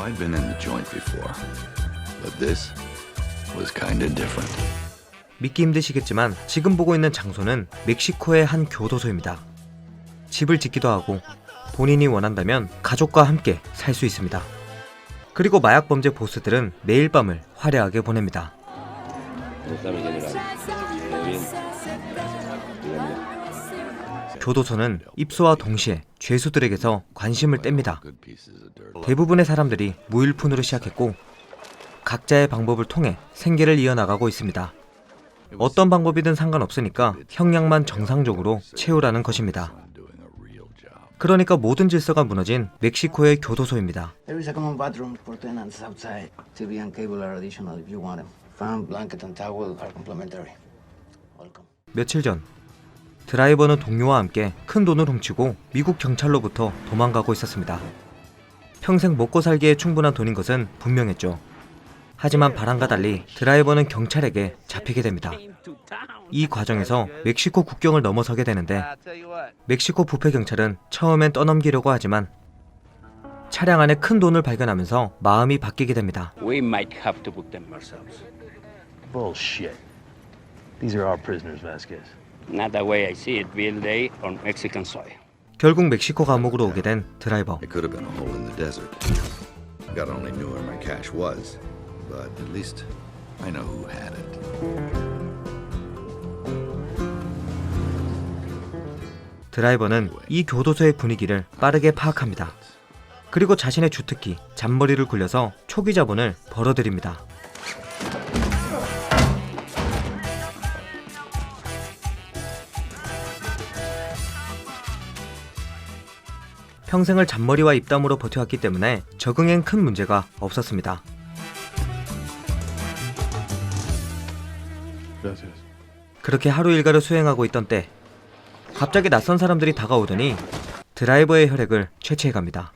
I'd been in the joint before, but this was kind of different. 믿기 힘드시겠지만 지금 보고 있는 장소는 멕시코의 한 교도소입니다. 집을 짓기도 하고 본인이 원한다면 가족과 함께 살 수 있습니다. 그리고 마약 범죄 보스들은 매일 밤을 화려하게 보냅니다. 교도소는 입소와 동시에 죄수들에게서 관심을 뗍니다. 대부분의 사람들이 무일푼으로 시작했고 각자의 방법을 통해 생계를 이어나가고 있습니다. 어떤 방법이든 상관없으니까 형량만 정상적으로 채우라는 것입니다. 그러니까 모든 질서가 무너진 멕시코의 교도소입니다. 며칠 전 드라이버는 동료와 함께 큰 돈을 훔치고 미국 경찰로부터 도망가고 있었습니다. 평생 먹고 살기에 충분한 돈인 것은 분명했죠. 하지만 바람과 달리 드라이버는 경찰에게 잡히게 됩니다. 이 과정에서 멕시코 국경을 넘어서게 되는데 멕시코 부패 경찰은 처음엔 떠넘기려고 하지만 차량 안에 큰 돈을 발견하면서 마음이 바뀌게 됩니다. We might have to book them ourselves. Bullshit. These are our prisoners, Vasquez. Not the way I see it, Bill Day on Mexican soil. 결국 멕시코 감옥으로 오게 된 드라이버. It could have been a hole in the desert. God only knew where my cash was, but at least I know who had it. 드라이버는 이 교도소의 분위기를 빠르게 파악합니다. 그리고 자신의 주특기 잔머리를 굴려서 초기 자본을 벌어들입니다. 평생을 잔머리와 입담으로 버텨왔기 때문에 적응엔 큰 문제가 없었습니다. 그렇게 하루 일과를 수행하고 있던 때 갑자기 낯선 사람들이 다가오더니 드라이버의 혈액을 채취해 갑니다.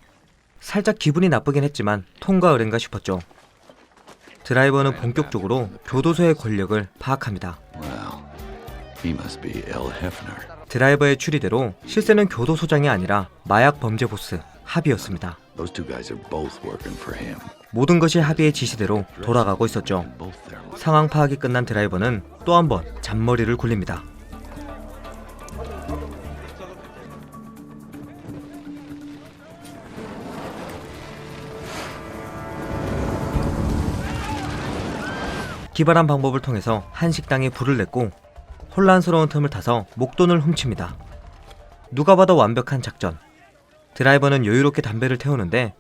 살짝 기분이 나쁘긴 했지만 통과 을인가 싶었죠. 드라이버는 본격적으로 교도소의 권력을 파악합니다. Well, 드라이버의 추리대로 실세는 교도소장이 아니라 마약 범죄 보스 합이었습니다. 모든 것이 합의의 지시대로 돌아가고 있었죠. 상황 파악이 끝난 드라이버는 또 한 번 잔머리를 굴립니다. 기발한 방법을 통해서 한 식당에 불을 냈고 혼란스러운 틈을 타서 목돈을 훔칩니다. 누가 봐도 완벽한 작전. 드라이버는 여유롭게 담배를 태우는데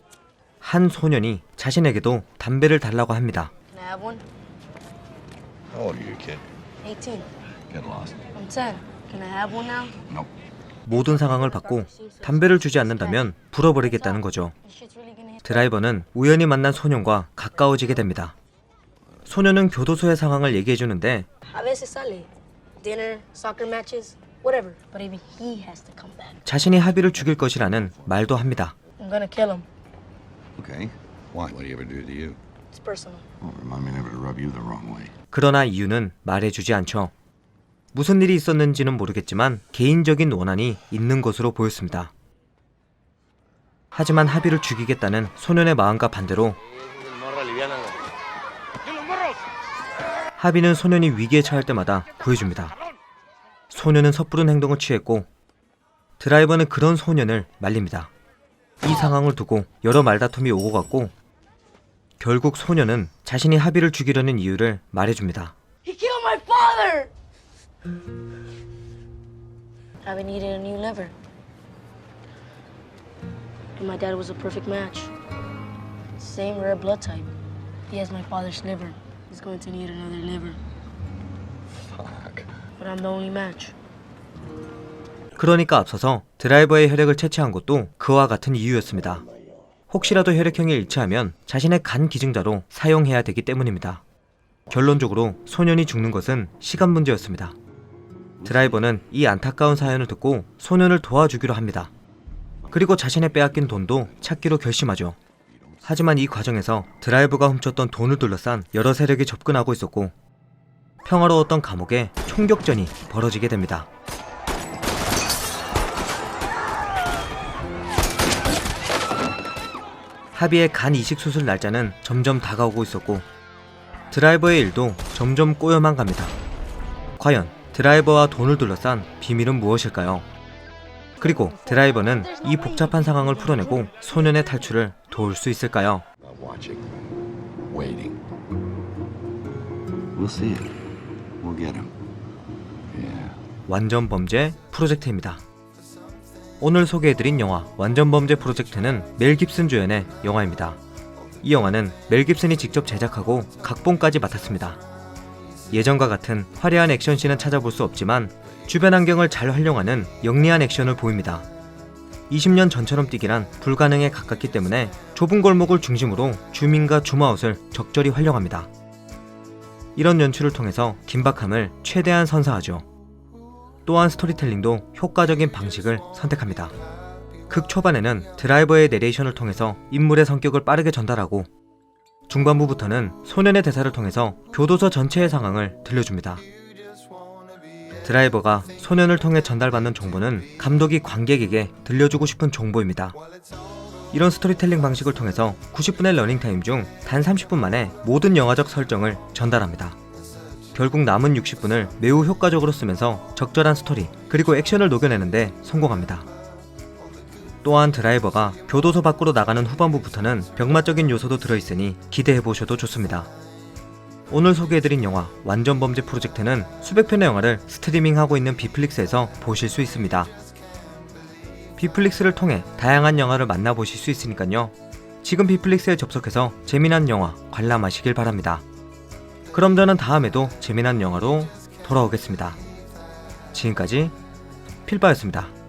한 소년이 자신에게도 담배를 달라고 합니다. Can I have one? How old are you, kid? 18. Get lost. I'm 10. Can I have one now? Nope. 모든 상황을 받고 담배를 주지 않는다면 불어버리겠다는 거죠. 드라이버는 우연히 만난 소년과 가까워지게 됩니다. 소년은 교도소의 상황을 얘기해 주는데. Dinner, soccer matches, whatever. But even he has to come back. 자신이 하비를 죽일 것이라는 말도 합니다. I'm gonna kill him. Okay. Why? What did he ever do to you? It's personal. Well, remind me never to rub you the wrong way. 그러나 이유는 말해주지 않죠. 무슨 일이 있었는지는 모르겠지만 개인적인 원한이 있는 것으로 보였습니다. 하지만 하비를 죽이겠다는 소년의 마음과 반대로 하비는 소년이 위기에 처할 때마다 구해줍니다. 소년은 섣부른 행동을 취했고 드라이버는 그런 소년을 말립니다. 이 상황을 두고 여러 말다툼이 오고 갔고 결국 소년은 자신이 하비를 죽이려는 이유를 말해줍니다. He killed my father! I've been eating a new liver. And my dad was a perfect match. Same rare blood type. He has my father's liver. He's going to need another liver. Fuck. But I'm the only match. 그러니까 앞서서 드라이버의 혈액을 채취한 것도 그와 같은 이유였습니다. 혹시라도 혈액형이 일치하면 자신의 간 기증자로 사용해야 되기 때문입니다. 결론적으로 소년이 죽는 것은 시간 문제였습니다. 드라이버는 이 안타까운 사연을 듣고 소년을 도와주기로 합니다. 그리고 자신의 빼앗긴 돈도 찾기로 결심하죠. 하지만 이 과정에서 드라이버가 훔쳤던 돈을 둘러싼 여러 세력이 접근하고 있었고 평화로웠던 감옥에 총격전이 벌어지게 됩니다. 하비의 간 이식 수술 날짜는 점점 다가오고 있었고 드라이버의 일도 점점 꼬여만 갑니다. 과연 드라이버와 돈을 둘러싼 비밀은 무엇일까요? 그리고 드라이버는 이 복잡한 상황을 풀어내고 소년의 탈출을 도울 수 있을까요? 완전 범죄 프로젝트입니다. 오늘 소개해드린 영화 완전 범죄 프로젝트는 멜 깁슨 주연의 영화입니다. 이 영화는 멜 깁슨이 직접 제작하고 각본까지 맡았습니다. 예전과 같은 화려한 액션씬은 찾아볼 수 없지만 주변 환경을 잘 활용하는 영리한 액션을 보입니다. 20년 전처럼 뛰기란 불가능에 가깝기 때문에 좁은 골목을 중심으로 주민과 줌아웃을 적절히 활용합니다. 이런 연출을 통해서 긴박함을 최대한 선사하죠. 또한 스토리텔링도 효과적인 방식을 선택합니다. 극 초반에는 드라이버의 내레이션을 통해서 인물의 성격을 빠르게 전달하고 중반부부터는 소년의 대사를 통해서 교도소 전체의 상황을 들려줍니다. 드라이버가 소년을 통해 전달받는 정보는 감독이 관객에게 들려주고 싶은 정보입니다. 이런 스토리텔링 방식을 통해서 90분의 러닝타임 중 단 30분 만에 모든 영화적 설정을 전달합니다. 결국 남은 60분을 매우 효과적으로 쓰면서 적절한 스토리 그리고 액션을 녹여내는데 성공합니다. 또한 드라이버가 교도소 밖으로 나가는 후반부부터는 병맛적인 요소도 들어있으니 기대해 보셔도 좋습니다. 오늘 소개해드린 영화 완전 범죄 프로젝트는 수백 편의 영화를 스트리밍하고 있는 비플릭스에서 보실 수 있습니다. 비플릭스를 통해 다양한 영화를 만나보실 수 있으니까요. 지금 비플릭스에 접속해서 재미난 영화 관람하시길 바랍니다. 그럼 저는 다음에도 재미난 영화로 돌아오겠습니다. 지금까지 필바였습니다.